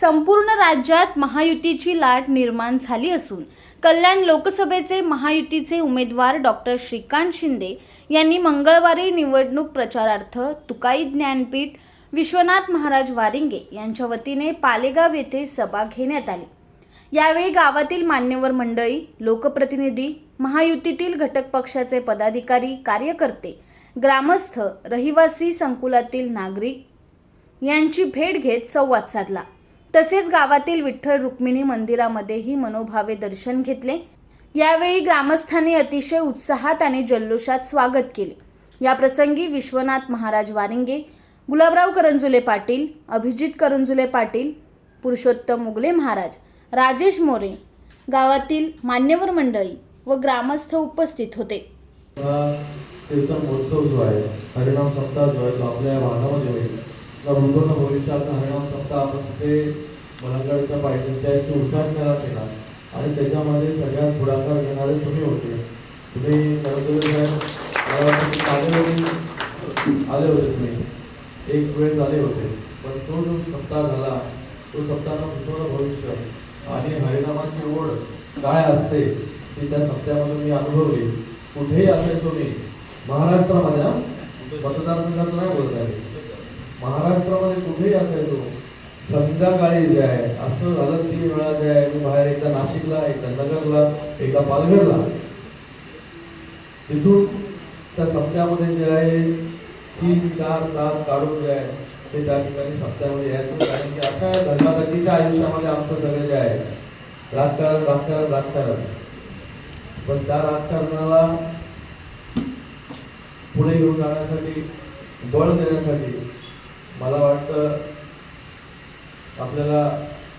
संपूर्ण राज्यात महायुतीची लाट निर्माण झाली असून कल्याण लोकसभेचे महायुतीचे उमेदवार डॉक्टर श्रीकांत शिंदे यांनी मंगळवारी निवडणूक प्रचारार्थ तुकाई ज्ञानपीठ विश्वनाथ महाराज वारिंगे यांच्या वतीने पालेगाव येथे सभा घेण्यात आली. यावेळी गावातील मान्यवर मंडळी लोकप्रतिनिधी महायुतीतील घटक पक्षाचे पदाधिकारी कार्यकर्ते ग्रामस्थ रहिवासी संकुलातील नागरिक यांची भेट घेत संवाद साधला. तसेच गावातील विठ्ठल रुक्मिणी मंदिरामध्येही मनोभावे दर्शन घेतले. यावेळी ग्रामस्थांनी अतिशय उत्साहात आणि जल्लोषात स्वागत केले. या प्रसंगी विश्वनाथ महाराज वारिंगे गुलाबराव करंजुले पाटील अभिजित करंजुले पाटील पुरुषोत्तम मुगले महाराज राजेश मोरे गावातील मान्यवर मंडळी व ग्रामस्थ उपस्थित होते. कीर्तन महोत्सव जो आहे हरिनाम सप्ताह जो आहे तो आपल्या भागामध्ये होईल. संपूर्ण भविष्याचा हरिणाम सप्ताह आपण तिथे मलंगडच्या पाहिजे त्याशी उत्साह केला केला. आणि त्याच्यामध्ये सगळ्यात पुढाकार घेणारे तुम्ही होते. तुम्ही साहेब आले होते तुम्ही. एक वेळ आले होते. पण तो जो सप्ताह झाला तो सप्ताह संपूर्ण भविष्य आणि हरिनामाची ओढ काय असते ती त्या सप्त्यामध्ये मी अनुभवली. कुठेही असायचो मी महाराष्ट्रामध्ये मतदारसंघाचं नाही बोलत आहे. महाराष्ट्रामध्ये कुठेही असायचो संध्याकाळी जे आहे असं झालं तीन वेळा जे आहे मी बाहेर एकदा नाशिकला एकदा नगरला एकदा पालघरला. तिथून त्या सप्त्यामध्ये जे आहे तीन चार तास काढून जे आहे ते त्या ठिकाणी सप्त्यामध्ये यायचं. कारण की अशा धर्मागतीच्या आयुष्यामध्ये आमचं सगळं जे आहे राजकारण राजकारण राजकारण. पण त्या राजकारणाला पुढे घेऊन जाण्यासाठी बळ देण्यासाठी मला वाटतं आपल्याला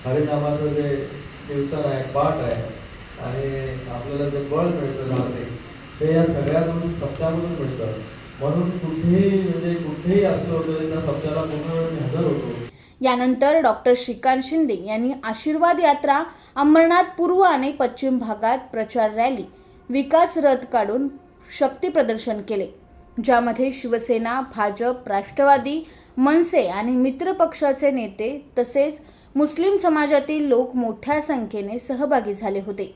हरिनामाचं जे कीर्तन आहे पाठ आहे आणि आपल्याला जे बळ मिळतं राहते ते या सगळ्यातून सप्त्यामधून मिळतं. म्हणून कुठेही म्हणजे कुठेही असलो तरी त्या सप्त्याला पूर्ण वेळ हजर होतो. यानंतर डॉक्टर श्रीकांत शिंदे यांनी आशीर्वाद यात्रा अंबरनाथ पूर्व आणि पश्चिम भागात प्रचार रॅली विकास रथ काढून शक्ती प्रदर्शन केले ज्यामध्ये शिवसेना भाजप राष्ट्रवादी मनसे आणि मित्रपक्षाचे नेते तसेच मुस्लिम समाजातील लोक मोठ्या संख्येने सहभागी झाले होते.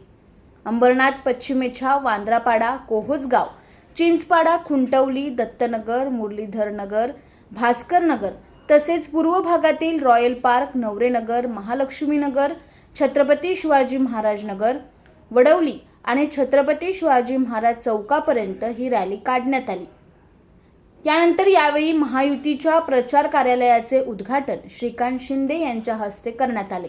अंबरनाथ पश्चिमेच्या वांद्रापाडा कोहोजगाव चिंचपाडा खुंटवली दत्तनगर मुरलीधरनगर भास्करनगर तसेच पूर्व भागातील रॉयल पार्क नवरेनगर महालक्ष्मीनगर छत्रपती शिवाजी महाराज नगर वडवली आणि छत्रपती शिवाजी महाराज चौकापर्यंत ही रॅली काढण्यात आली. यानंतर यावेळी महायुतीच्या प्रचार कार्यालयाचे उद्घाटन श्रीकांत शिंदे यांच्या हस्ते करण्यात आले.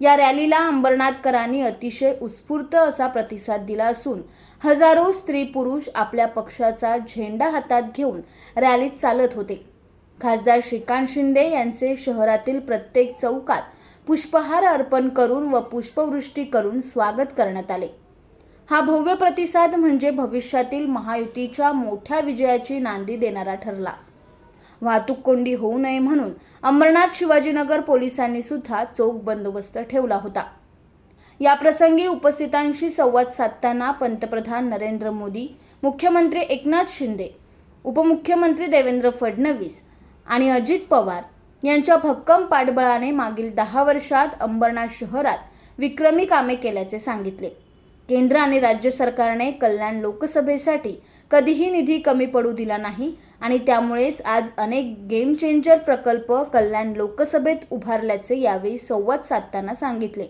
या रॅलीला अंबरनाथकरांनी अतिशय उत्स्फूर्त असा प्रतिसाद दिला असून हजारो स्त्री पुरुष आपल्या पक्षाचा झेंडा हातात घेऊन रॅलीत चालत होते. खासदार श्रीकांत शिंदे यांचे शहरातील प्रत्येक चौकात पुष्पहार अर्पण करून व पुष्पवृष्टी करून स्वागत करण्यात आले. हा भव्य प्रतिसाद म्हणजे भविष्यातील महायुतीच्या मोठ्या विजयाची नांदी देणारा ठरला. वाहतूक कोंडी होऊ नये म्हणून अंबरनाथ शिवाजीनगर पोलिसांनी सुद्धा चोख बंदोबस्त ठेवला होता. या प्रसंगी उपस्थितांशी संवाद साधताना पंतप्रधान नरेंद्र मोदी मुख्यमंत्री एकनाथ शिंदे उपमुख्यमंत्री देवेंद्र फडणवीस आणि अजित पवार यांच्या भक्कम पाठबळाने मागील दहा वर्षात अंबरनाथ शहरात विक्रमी कामे केल्याचे सांगितले. केंद्र आणि राज्य सरकारने कल्याण लोकसभेसाठी कधीही निधी कमी पडू दिला नाही आणि त्यामुळेच आज अनेक गेम चेंजर प्रकल्प कल्याण लोकसभेत उभारल्याचे यावेळी संवाद साधताना सांगितले.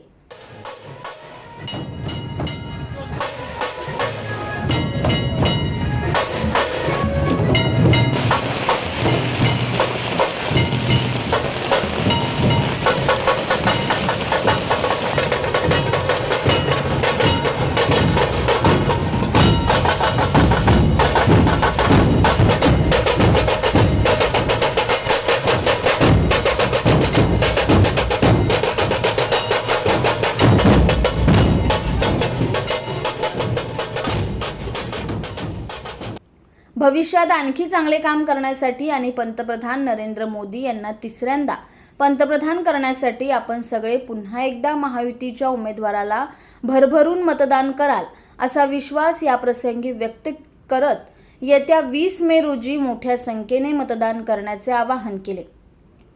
भविष्यात आणखी चांगले काम करण्यासाठी आणि पंतप्रधान नरेंद्र मोदी यांना तिसऱ्यांदा पंतप्रधान करण्यासाठी आपण सगळे पुन्हा एकदा महायुतीच्या उमेदवाराला भरभरून मतदान कराल असा विश्वास याप्रसंगी व्यक्त करत येत्या वीस मे रोजी मोठ्या संख्येने मतदान करण्याचे आवाहन केले.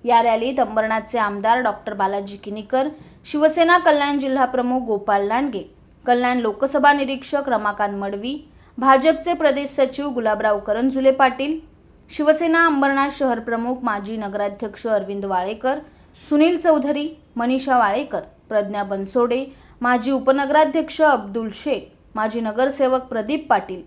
या रॅलीत अंबरनाथचे आमदार डॉक्टर बालाजी किनीकर शिवसेना कल्याण जिल्हाप्रमुख गोपाल लांडगे कल्याण लोकसभा निरीक्षक रमाकांत मडवी भाजपचे प्रदेश सचिव गुलाबराव करंजुले पाटील शिवसेना अंबरनाथ शहर प्रमुख माजी नगराध्यक्ष अरविंद वाळेकर सुनील चौधरी मनीषा वाळेकर प्रज्ञा बनसोडे माजी उपनगराध्यक्ष अब्दुल शेख माजी नगरसेवक प्रदीप पाटील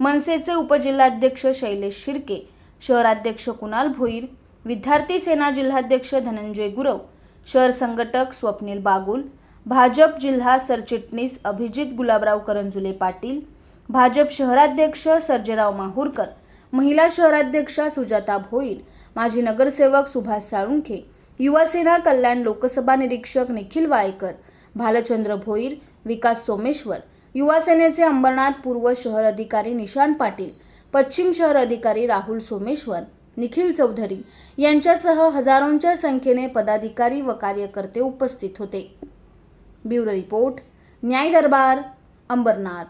मनसेचे उपजिल्हाध्यक्ष शैलेश शिर्के शहराध्यक्ष कुणाल भोईर विद्यार्थी सेना जिल्हाध्यक्ष धनंजय गुरव शहर संघटक स्वप्नील बागुल भाजप जिल्हा सरचिटणीस अभिजित गुलाबराव करंजुले पाटील भाजप शहराध्यक्ष सर्जेराव माहूरकर महिला शहराध्यक्षा सुजाता भोईर माजी नगरसेवक सुभाष साळुंखे युवासेना कल्याण लोकसभा निरीक्षक निखिल वाळेकर भालचंद्र भोईर विकास सोमेश्वर युवासेनेचे अंबरनाथ पूर्व शहर अधिकारी निशान पाटील पश्चिम शहर अधिकारी राहुल सोमेश्वर निखिल चौधरी यांच्यासह हजारोंच्या संख्येने पदाधिकारी व कार्यकर्ते उपस्थित होते. ब्युरो रिपोर्ट न्याय दरबार अंबरनाथ.